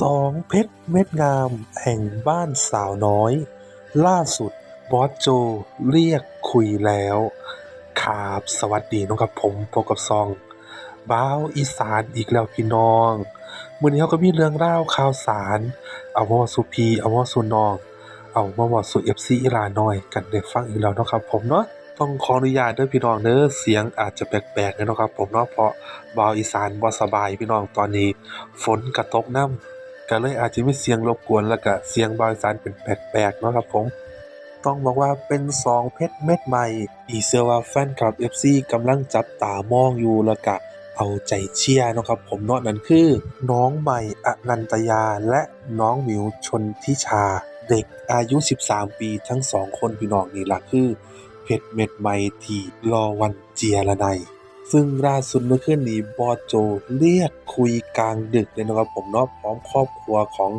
สองเพชรเม็ดงามแห่งบ้านสาวน้อย ล่าสุดบอสโจเรียกคุยแล้วครับสวัสดีนาะครับผมพบกับซองบ้าวอีสานอีกแล้วพี่น้องมื้อนี้เราก็มีเรื่องราข่าวสาร เอาว้าสู่พี่เอาว้าสู่น้อง เอามาเว้าสู่ FC อีลาน้อยกันได้ฟังอีกแล้วนะครับผมเนาะต้องขออนุญาตเด้อพี่น้องเด้อเสียงอาจจะแปลกๆเนะครับผมเนาะเพราะบ่าวอีสานบ่สบายพี่น้องตอนนี้ ฝนก็ตกน้ำ ก็เลยอาจจะมีเสียงรบกวนแล้วก็เสียงบาวอีสานเป็นแปลกๆเนาะครับผมต้องบอกว่าเป็นสองเพชรเม็ดใหม่ อีเชื่อว่าแฟนคลับ FC กำลังจับตามองอยู่แล้วก็เอาใจเชียร์นะครับผมเนาะนั่นคือ น้องใหม่อนันตยาและน้องหมิวชนทิชา เด็กอายุ 13 ปีทั้งสองคนพี่น้องนี่ล่ะคือเพชรเม็ดใหม่ที่รอวันเจียระไน ซึ่งล่าสุดเมื่อคืนนี้บอโจเรียกคุยกลางดึกเลยนะครับผมเนาะพร้อมครอบครัวของ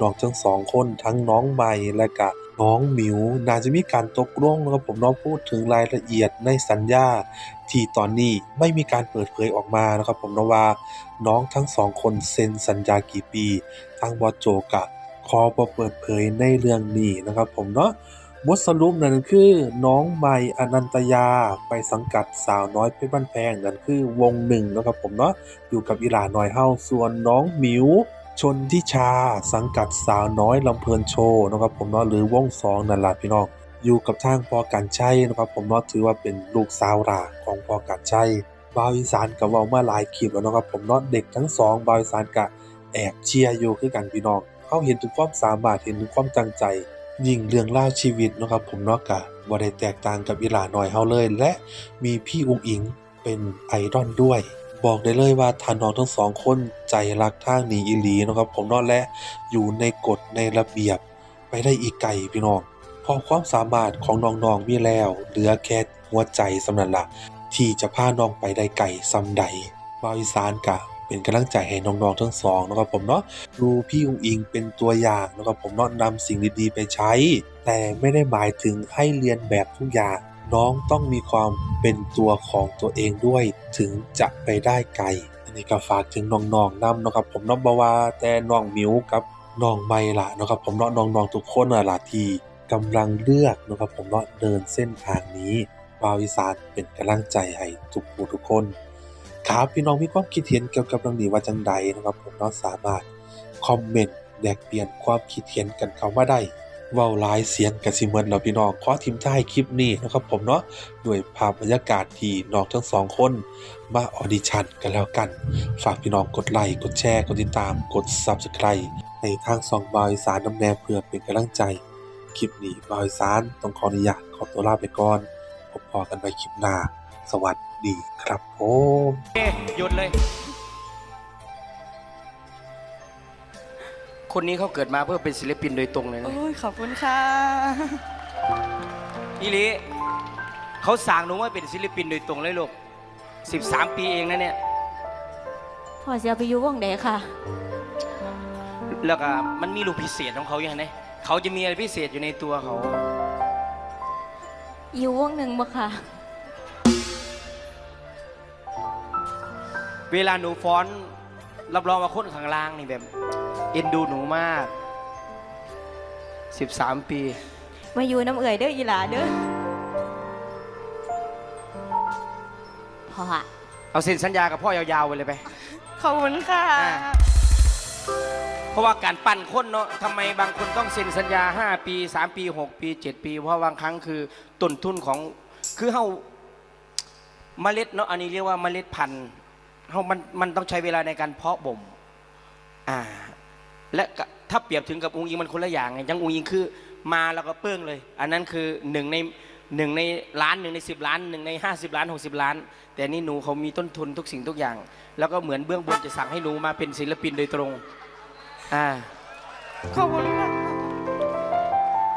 น้องทั้งสองคนทั้งน้องใหม่และก็น้องหมิวน่าจะมีการตกลงนะครับผมเนาะพูดถึงรายละเอียดในสัญญา ที่ตอนนี้ไม่มีการเปิดเผยออกมานะครับผมเนาะว่าน้องทั้งสองคนเซ็นสัญญากี่ปี ทางบอโจกะขอบ่เปิดเผยในเรื่องนี้นะครับผมเนาะ บทสรุปนั่นคือน้องใหม่อนันตยาไปสังกัดสาวน้อยเพชรบ้านแพงนั่นคือวงหนึ่งนะครับผมเนาะอยู่กับอีหลาน้อยเฮาส่วนน้องหมิว ชนทิชา สังกัดสาวน้อยลำเพลินโชว์นะครับผมเนาะหรือวงสองนั่นแหละพี่น้องอยู่กับทางพอกันชัยนะครับผมเนาะถือว่าเป็นลูกสาวหลาของพอกันชัยบาวอีสานก็เว้ามาหลายคลิปแล้วนะครับผมเนาะเด็กทั้งสองบาวอีสานก็แอบเชียร์อยู่คือกันพี่น้องเฮาเห็นถึงความสามารถเห็นถึงความตั้งใจ ยิ่งเรื่องเล่าชีวิตนะครับผมเนาะกะบ่ได้แตกต่างกับอีหลาน้อยเฮาเลย และมีพี่อุงอิงเป็นไอดอลด้วย บอกได้เลยว่าทานน้องทั้งสองคนใจรักทางนี้อีหลีนะครับผมเนาะและอยู่ในกฎในระเบียบไปได้อีกไกลพี่น้องพอความสามารถของน้องๆมีแล้ว เหลือแค่หัวใจสำนันละที่จะพาน้องไปได้ไกลซำใดบาวอีสานกะ เป็นกำลังใจให้น้องๆทั้งสองนะครับผมเนาะดูพี่อุงอิงเป็นตัวอย่างนะครับผมเนาะนำสิ่งดีๆไปใช้ แต่ไม่ได้หมายถึงให้เรียนแบบทุกอย่างน้องต้องมีความเป็นตัวของตัวเองด้วยถึงจะไปได้ไกล อันนี้ก็ฝากถึงน้องๆนำนะครับผมเนาะบ่ว่าแต่น้องมิวกับน้องใบล่ะนะครับผมเนาะน้องๆทุกคนน่ะล่ะที่กำลังเลือกนะครับผมเนาะเดินเส้นทางนี้บาวอีสานเป็นกำลังใจให้ทุกผู้ทุกคน ครับพี่น้องมีความคิดเห็นเกี่ยวกับเรื่องนี้ว่าจังใดนะครับผมเนาะสามารถคอมเมนต์แลกเปลี่ยนความคิดเห็นกันเข้ามาได้เว้าหลายเสียงกะสิเหมือนแล้วพี่น้องขอทิมท้ายคลิปนี้นะครับผมเนาะด้วยภาพบรรยากาศที่น้องทั้งสองคนมาออดิชั่นกันแล้วกัน ฝากพี่น้องกดไลค์กดแชร์กดติดตามกด Subscribe ในทางสองบอีสานน้ำแนเพื่อเป็นกำลังใจ คลิปนี้บอีสานต้องขออนุญาตขอตัวลาไปก่อนพบพอกันใหม่คลิปหน้า สวัสดี ครับผมเอ๊ะหยุดเลย คนนี้เขาเกิดมาเพื่อเป็นศิลปินโดยตรงเลยนะโอ้ย ขอบคุณค่ะ อีหลีเขาสั่งหนูว่าเป็นศิลปินโดยตรงเลยลูก13 ปีเองนะเนี่ย พ่อเสียไปอยู่วงใดค่ะ แล้วก็มันมีลูกพิเศษของเขาอย่างไรเขาจะมีอะไรพิเศษอยู่ในตัวเขา อยู่วงหนึ่งบ่ค่ะ เวลาหนูฟ้อนรับรองว่าคนข้างล่างนี่แบบเอ็นดูหนูมาก 13 ปี มาอยู่น้ำเอื่อยเด้ออีหลาเด้อพ่ออะเอาเซ็นสัญญากับพ่อยาวๆไปเลยไป ขอบคุณค่ะ อ่าเพราะว่าการปั่นคนเนาะทำไมบางคนต้องเซ็นสัญญา 5 ปี 3 ปี 6 ปี 7 ปี เพราะบางครั้งคือต้นทุนของคือเฮาเมล็ดเนาะอันนี้เรียกว่าเมล็ดพันธุ์ เฮามันมันต้องใช้เวลาในการเพาะบ่มอ่า และก็ถ้าเปรียบถึงกับองค์ยิงมันคนละอย่างไงอยังองค์ยิงคือมาแล้วก็เปิ้งเลย อันนั้นคือหนึ่งในหนึ่งในล้านหนึ่งในสิบล้านหนึ่งในห้าสิบล้านหกสิบล้าน แต่นี่หนูเขามีต้นทุนทุกสิ่งทุกอย่าง แล้วก็เหมือนเบื้องบนจะสั่งให้หนูมาเป็นศิลปินโดยตรง อ่าขอบคุณค่ะ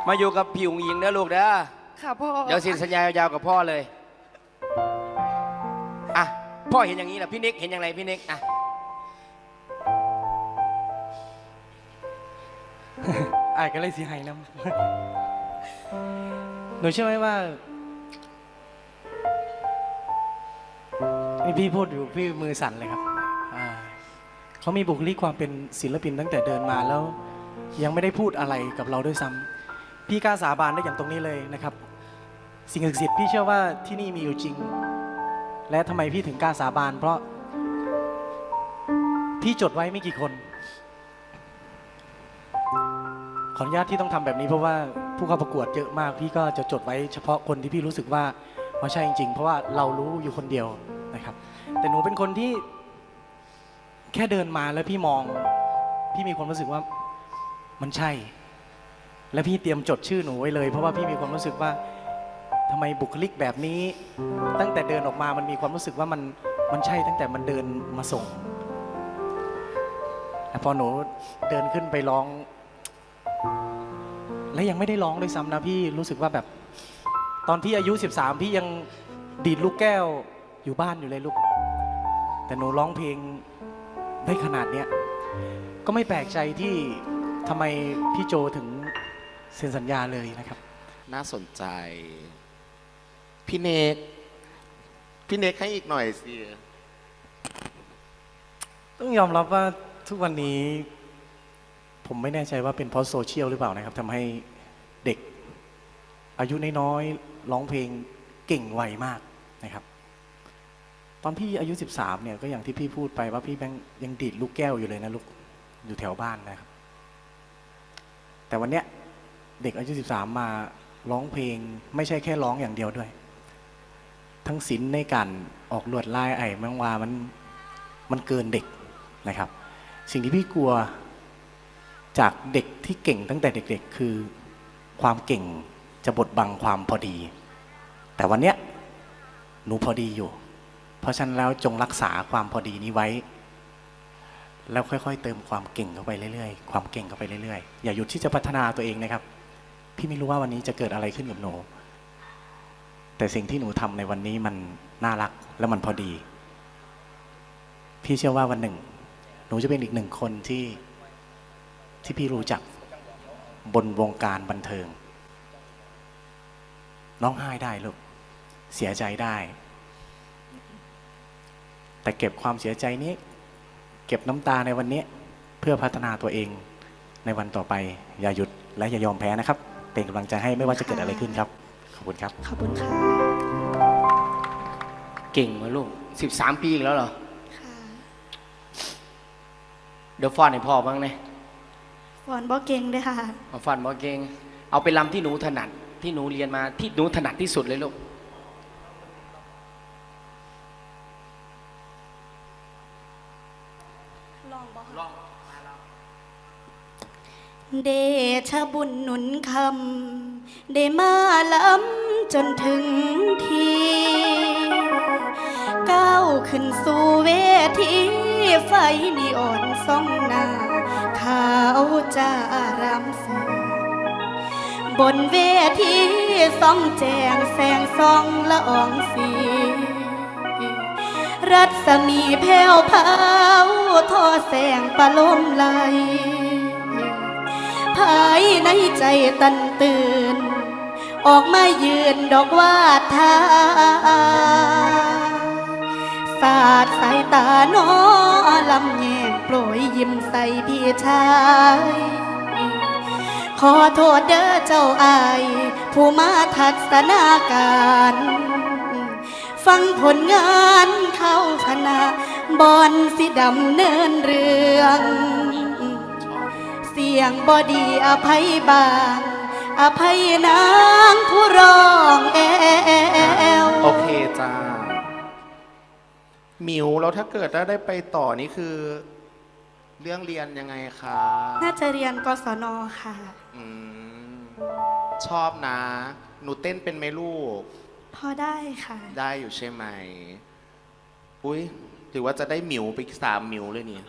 มาอยู่กับพี่องยิงนะลูกนะค่ะพ่อเดี๋ยวเซ็นสัญญายาวๆกับพ่อเลยอะ พ่อเห็นอย่างนี้แหละพี่นิกเห็นอย่างไรพี่นิกอะอายก็เลยสิให้นำหนูเชื่อไหมว่านี่พี่พูดอยู่พี่มือสั่นเลยครับอาเขามีบุคลิกความเป็นศิลปินตั้งแต่เดินมาแล้ว ยังไม่ได้พูดอะไรกับเราด้วยซ้ำพี่กล้าสาบานได้อย่างตรงนี้เลยนะครับ สิ่งศักดิ์สิทธิ์พี่เชื่อว่าที่นี่มีอยู่จริง และทำไมพี่ถึงกล้าสาบานเพราะพี่จดไว้ไม่กี่คน ขออนุญาตที่ต้องทำแบบนี้เพราะว่าผู้เข้าประกวดเยอะมาก พี่ก็จะจดไว้เฉพาะคนที่พี่รู้สึกว่าว่าใช่จริง ๆ เพราะว่าเรารู้อยู่คนเดียวนะครับ แต่หนูเป็นคนที่แค่เดินมาแล้วพี่มอง พี่มีความรู้สึกว่ามันใช่ และพี่เตรียมจดชื่อหนูไว้เลย เพราะว่าพี่มีความรู้สึกว่า ทำไมบุคลิกแบบนี้ ตั้งแต่เดินออกมามันมีความรู้สึกว่ามันมันใช่ตั้งแต่มันเดินมาส่งแต่พอหนูเดินขึ้นไปร้อง และยังไม่ได้ร้องด้วยซ้ำนะพี่รู้สึกว่าแบบ ตอนพี่อายุ 13 พี่ยังดีดลูกแก้วอยู่บ้านอยู่เลยลูก แต่หนูร้องเพลงได้ขนาดเนี้ยก็ไม่แปลกใจที่ทำไมพี่โจถึงเซ็นสัญญาเลยนะครับ น่าสนใจ พี่เนกพี่เนกให้อีกหน่อยสิต้องยอมรับว่าทุกวันนี้ผมไม่แน่ใจว่าเป็นเพราะโซเชียลหรือเปล่านะครับทำให้เด็กอายุน้อยๆร้องเพลงเก่งไวมากนะครับ ตอนพี่อายุ 13เนี่ยก็อย่างที่พี่พูดไปว่าพี่แบงค์ยังดีดลูกแก้วอยู่เลยนะลูกอยู่แถวบ้านนะครับ แต่วันเนี้ยเด็กอายุ 13 มาร้องเพลงไม่ใช่แค่ร้องอย่างเดียวด้วย ทั้งศิลในการออกลวดลายไอ้แมงวามันมันเกินเด็กนะครับ สิ่งที่พี่กลัวจากเด็กที่เก่งตั้งแต่เด็ก ๆ คือความเก่งจะบดบังความพอดี แต่วันเนี้ยหนูพอดีอยู่ เพราะฉะนั้นแล้วจงรักษาความพอดีนี้ไว้ แล้วค่อย ๆ เติมความเก่งเข้าไปเรื่อยๆ ความเก่งเข้าไปเรื่อยๆ อย่าหยุดที่จะพัฒนาตัวเองนะครับ พี่ไม่รู้ว่าวันนี้จะเกิดอะไรขึ้นกับหนู แต่สิ่งที่หนูทำในวันนี้มันน่ารักและมันพอดี พี่เชื่อว่าวันหนึ่ง หนูจะเป็นอีกหนึ่งคนที่ที่พี่รู้จักบนวงการบันเทิงร้องไห้ได้ลูก เสียใจได้ แต่เก็บความเสียใจนี้ เก็บน้ำตาในวันนี้ เพื่อพัฒนาตัวเองในวันต่อไป อย่าหยุดและอย่ายอมแพ้นะครับ เป็นกำลังใจให้ไม่ว่าจะเกิดอะไรขึ้นครับ ขอบคุณครับ ขอบคุณค่ะ เก่งมาลูก13ปีอีกแล้วเหรอ ค่ะเดี๋ยวฟอนให้พ่อบ้างเนี่ยฟอนบอกเก่งเลยค่ะ เอาฟอนบอกเก่ง เอาไปลำที่หนูถนัด ที่หนูเรียนมาที่หนูถนัดที่สุดเลยลูก เดชบุญหนุนคำได้มาล้ำจนถึงทีก้าวขึ้นสู่เวทีไฟนีอ่อนส่องหน้าขาวจะรำเสือบนเวทีส่องแจงแสงส่องละอองสี รัศมีแผ่วเผาทอแสงประลมไหล ภายในใจตันตื่น ออกมายืนดอกว่าทาสาดสายตาน้อลำแยงโปรยยิ้มใส่พี่ชายขอโทษเด้อเจ้าอาย ผู้มาทัศนาการ ฟังผลงานเข้าคณะบอนสิดำเนินเรื่อง เสียงบอดีอภัยบางอภัยนางผู้ร้องแอวโอเคจ้าหมิวแล้วถ้าเกิดว่าได้ไปต่อนี่คือ เรื่องเรียนยังไงคะน่าจะเรียนกศนค่ะอืมชอบนะ หนูเต้นเป็นไหมลูก พอได้ค่ะ ได้อยู่ใช่ไหม อุ้ยถือว่าจะได้หมิวไปสามหมิวเลยนี่